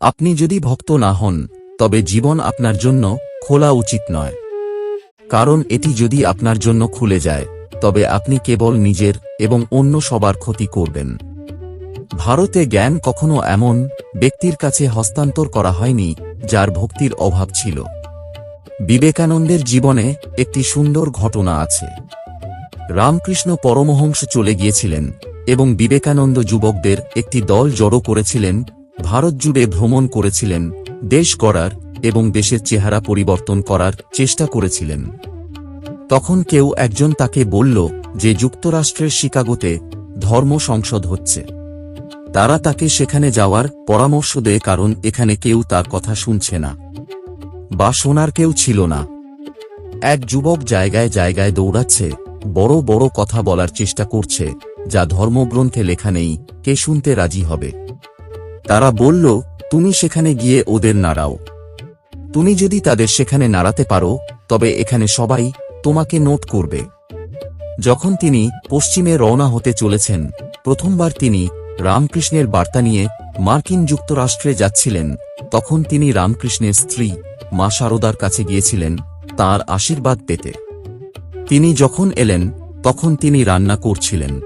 আপনি যদি ভক্ত না হন, তবে জীবন আপনার জন্য খোলা উচিত নয়। কারণ এটি যদি আপনার জন্য খুলে যায়, তবে আপনি কেবল নিজের এবং অন্য সবার ক্ষতি করবেন। ভারতে জ্ঞান কখনো এমন ব্যক্তির কাছে হস্তান্তর করা হয়নি, যার ভক্তির অভাব ছিল। বিবেকানন্দের জীবনে একটি সুন্দর ঘটনা আছে। রামকৃষ্ণ পরমহংস চলে গিয়েছিলেন এবং বিবেকানন্দ যুবকদের একটি দল জড়ো করেছিলেন ভারত জুড়ে ভ্রমণ করেছিলেন, দেশ গড়ার এবং দেশের চেহারা পরিবর্তন করার চেষ্টা করেছিলেন। তখন কেউ একজন তাকে বলল যে যুক্তরাষ্ট্রের শিকাগোতে ধর্ম সংসদ হচ্ছে। তারা তাকে সেখানে যাওয়ার পরামর্শ দেয় কারণ এখানে কেউ তার কথা শুনছে না বা শোনার কেউ ছিল না। এক যুবক জায়গায় জায়গায় দৌড়াচ্ছে, বড় বড় কথা বলার চেষ্টা করছে, যা ধর্মগ্রন্থে লেখা নেই, কে শুনতে রাজি হবে? তারা বলল, তুমি সেখানে গিয়ে ওদের নাড়াও। তুমি যদি তাদের সেখানে নাড়াতে পারো, তবে এখানে সবাই তোমাকে নোট করবে। যখন তিনি পশ্চিমে রওনা হতে চলেছেন, প্রথমবার তিনি রামকৃষ্ণের বার্তা নিয়ে মার্কিন যুক্তরাষ্ট্রে যাচ্ছিলেন। তখন তিনি রামকৃষ্ণের স্ত্রী, মা শারদার কাছে গিয়েছিলেন তার আশীর্বাদ পেতে। তিনি যখন এলেন, তখন তিনি রান্না করছিলেন।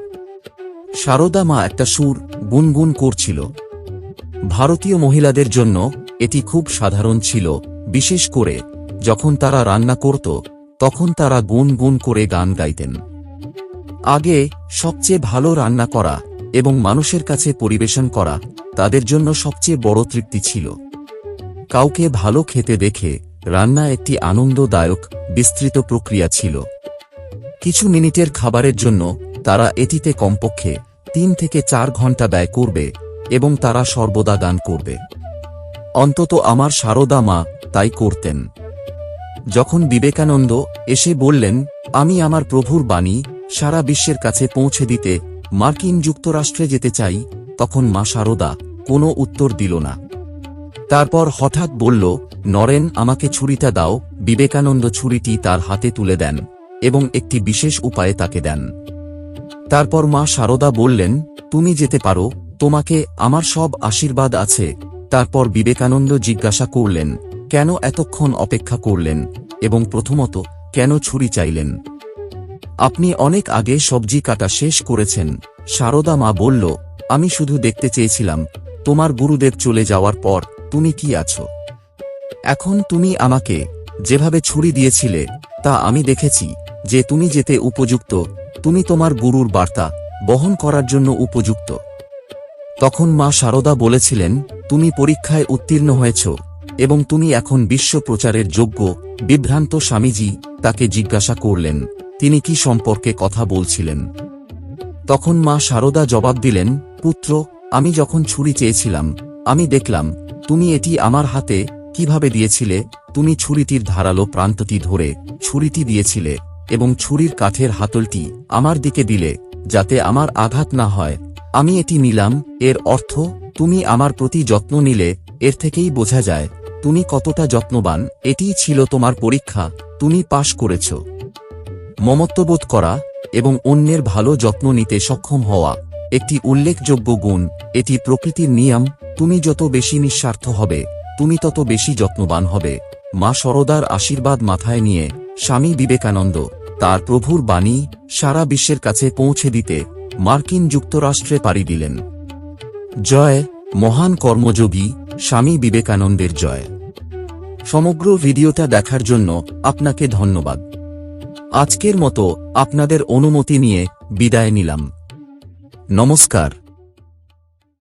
শারদা মা একটা সুর গুনগুন করছিল। ভারতীয় মহিলাদের জন্য এটি খুব সাধারণ ছিল, বিশেষ করে যখন তারা রান্না করত, তখন তারা গুন গুন করে গান গাইতেন। আগে সবচেয়ে ভালো রান্না করা এবং মানুষের কাছে পরিবেশন করা তাদের জন্য সবচেয়ে বড় তৃপ্তি ছিল। কাউকে ভালো খেতে দেখে রান্না একটি আনন্দদায়ক, বিস্তৃত প্রক্রিয়া ছিল। কিছু মিনিটের খাবারের জন্য তারা এটিতে কমপক্ষে তিন থেকে চার ঘণ্টা ব্যয় করবে এবং তারা সর্বদা গান করবে। অন্তত আমার সারদা মা তাই করতেন। যখন বিবেকানন্দ এসে বললেন, আমি আমার প্রভুর বাণী সারা বিশ্বের কাছে পৌঁছে দিতে মার্কিন যুক্তরাষ্ট্রে যেতে চাই, তখন মা সারদা কোনো উত্তর দিল না। তারপর হঠাৎ বলল, নরেন, আমাকে ছুরিটা দাও। বিবেকানন্দ ছুরিটি তার হাতে তুলে দেন এবং একটি বিশেষ উপায়ে তাকে দেন। তারপর মা সারদা বললেন, তুমি যেতে পারো তোমাকে আমার সব আশীর্বাদ আছে। তারপর বিবেকানন্দ জিজ্ঞাসা করলেন, কেন এতক্ষণ অপেক্ষা করলেন এবং প্রথমত কেন ছুরি চাইলেন? আপনি অনেক আগে সবজি কাটা শেষ করেছেন, সারদা মা বলল, আমি শুধু দেখতে চেয়েছিলাম, তোমার গুরুদেব চলে যাওয়ার পর তুমি কি আছো? এখন তুমি আমাকে যেভাবে ছুরি দিয়েছিলে, তা আমি দেখেছি, যে তুমি যেতে উপযুক্ত, তুমি তোমার গুরুর বার্তা বহন করার জন্য উপযুক্ত। তখন মা সারদা বলেছিলেন, তুমি পরীক্ষায় উত্তীর্ণ হয়েছ এবং তুমি এখন বিশ্ব প্রচারের যোগ্য, বিভ্রান্ত স্বামীজি তাকে জিজ্ঞাসা করলেন, তিনি কি সম্পর্কে কথা বলছিলেন? তখন মা সারদা জবাব দিলেন, পুত্র, আমি যখন ছুরি চেয়েছিলাম, আমি দেখলাম, তুমি এটি আমার হাতে কীভাবে দিয়েছিলে, তুমি ছুরিটির ধারালো প্রান্তটি ধরে ছুরিটি দিয়েছিলে এবং ছুরির কাঠের হাতলটি আমার দিকে দিলে, যাতে আমার আঘাত না হয় আমি এটি নিলাম, এর অর্থ, তুমি আমার প্রতি যত্ন নিলে, এর থেকেই বোঝা যায়, তুমি কতটা যত্নবান এটিই ছিল তোমার পরীক্ষা, তুমি পাশ করেছ। মমত্ববোধ করা, এবং অন্যের ভালো যত্ন নিতে সক্ষম হওয়া, একটি উল্লেখযোগ্য গুণ, এটি প্রকৃতির নিয়ম, তুমি যত বেশি নিঃস্বার্থ হবে, তুমি তত বেশি যত্নবান হবে। মা সরদার আশীর্বাদ মাথায় নিয়ে, স্বামী বিবেকানন্দ, তার প্রভুর বাণী, সারা বিশ্বের কাছে পৌঁছে দিতে মার্কিন যুক্তরাষ্ট্রে পাড়ি দিলেন। জয়, মহান কর্মযোগী, স্বামী বিবেকানন্দের জয়। সমগ্র ভিডিওটা দেখার জন্য আপনাকে ধন্যবাদ। আজকের মতো আপনাদের অনুমতি নিয়ে বিদায় নিলাম। নমস্কার।